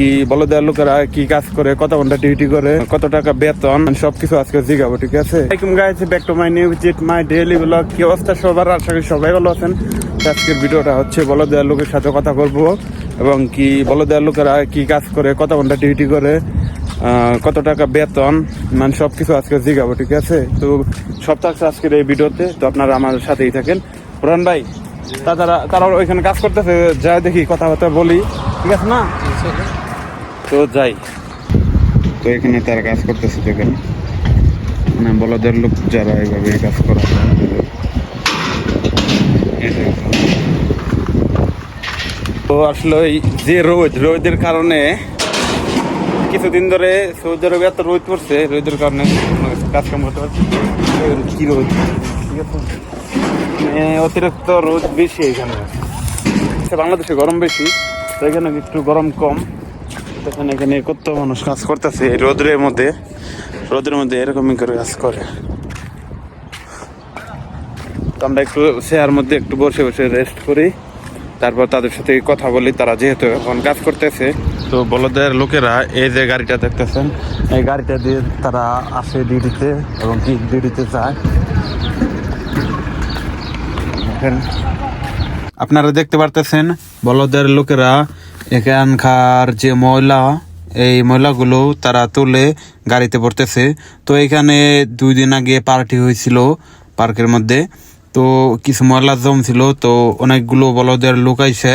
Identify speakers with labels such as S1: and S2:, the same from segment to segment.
S1: কি বলো দেওয়ার লোকেরা কি কাজ করে কত ঘণ্টা ডিউটি করে কত টাকা বেতন সবকিছু আজকে জিগাবো ঠিক আছে? Back to my new visit my daily blog কি অবস্থা সবার? আশা করি সবাই ভালো আছেন। আজকের ভিডিওটা হচ্ছে বলো দেওয়ার লোকের সাথে কথা বলব এবং কি বলো দেওয়ার লোকেরা কি কাজ করে কত ঘণ্টা ডিউটি করে আহ, কত টাকা বেতন মানে সবকিছু আজকে জিগাবো ঠিক আছে? তো সব থাকছে আজকের এই ভিডিওতে তো আপনারা আমার সাথেই থাকেন। পুরান ভাই তারা তারা ওইখানে কাজ করতেছে যা দেখি কথাবার্তা বলি ঠিক আছে না? তো যাই। তো এখানে তারা কাজ করতেছে দেখেন মানে বলদের লোক যারা এইভাবে কাজ করা। তো আসলে ওই যে রোদ রোদের কারণে কিছুদিন ধরে সৌদি আরবে এত রোদ পড়ছে রোদের কারণে কোনো কাজ কাম করতে পারছি। কি রোদ? ঠিক আছে মানে অতিরিক্ত রোদ বেশি এখানে। বাংলাদেশে গরম বেশি তো এখানে একটু গরম কম। তখন এখানে কত মানুষ কাজ করতেছে রোদের মধ্যে? রোদের মধ্যে এরকমই করে কাজ করে। তো আমরা একটু শেয়ার মধ্যে একটু বসে বসে রেস্ট করি। তারপর তাদের সাথে কথা বলি, তারা যেহেতু এখন কাজ করতেছে। তো বলদের লোকেরা এই যে গাড়িটা দেখতেছেন, এই গাড়িটা দিয়ে তারা আসে ডিউটিতে এবং কি ডিউটিতে যায়। আপনারা দেখতে পারতেছেন, বলদের লোকেরা এখানকার যে ময়লা, এই ময়লাগুলো তারা তুলে গাড়িতে পড়তেছে তো এখানে দুই দিন আগে পার্টি হয়েছিল পার্কের মধ্যে। তো কিছু ময়লা জমছিল তো অনেকগুলো বলদের লোক আইসে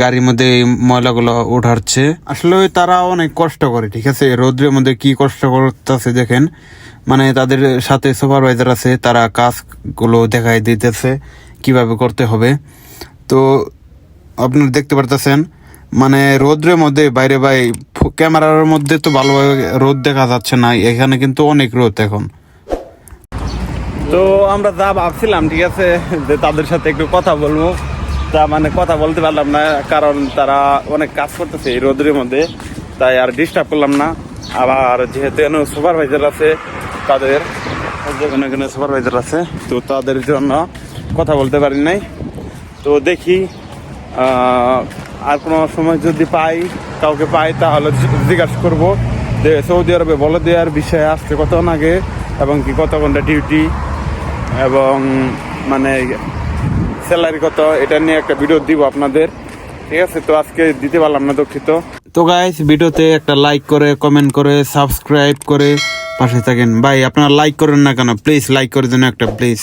S1: গাড়ির মধ্যে এই ময়লাগুলো উঠাচ্ছে। আসলে তারা অনেক কষ্ট করে, ঠিক আছে? রোদ্রের মধ্যে কি কষ্ট করতেছে দেখেন? মানে তাদের সাথে সুপারভাইজার আছে, তারা কাজগুলো দেখাই দিতেছে, কীভাবে করতে হবে। তো আপনারা দেখতে পারতেছেন মানে রোদ্রের মধ্যে, বাইরে বাই ক্যামেরার মধ্যে তো ভালোভাবে রোদ দেখা যাচ্ছে না, এখানে কিন্তু অনেক রোদ এখন। তো আমরা যা ভাবছিলাম, ঠিক আছে, যে তাদের সাথে একটু কথা বলব। তা মানে কথা বলতে পারলাম না, কারণ তারা অনেক কাজ করতেছে এই রোদের মধ্যে, তাই আর ডিস্টার্ব করলাম না। আবার যেহেতু এখানে সুপারভাইজার আছে তাদের যেখানে এখানে সুপারভাইজার আছে, তো তাদের জন্য কথা বলতে পারি নাই। তো দেখি আর কোনো সময় যদি পাই, কাউকে পাই, তাহলে জিজ্ঞাসা করব। যে সৌদি আরবে বলে দেওয়ার বিষয়ে আসছে কত আগে এবং কি কত ঘণ্টা ডিউটি এবং মানে স্যালারি কত, এটা নিয়ে একটা ভিডিও দিব আপনাদের। ঠিক আছে? তো আজকে দিতে পারলাম না দুঃখিত। তো গাইস ভিডিওতে একটা লাইক করে কমেন্ট করে সাবস্ক্রাইব করে পাশে থাকেন। ভাই, আপনারা লাইক করেন না কেন? প্লিজ লাইক করে দেন একটা প্লিজ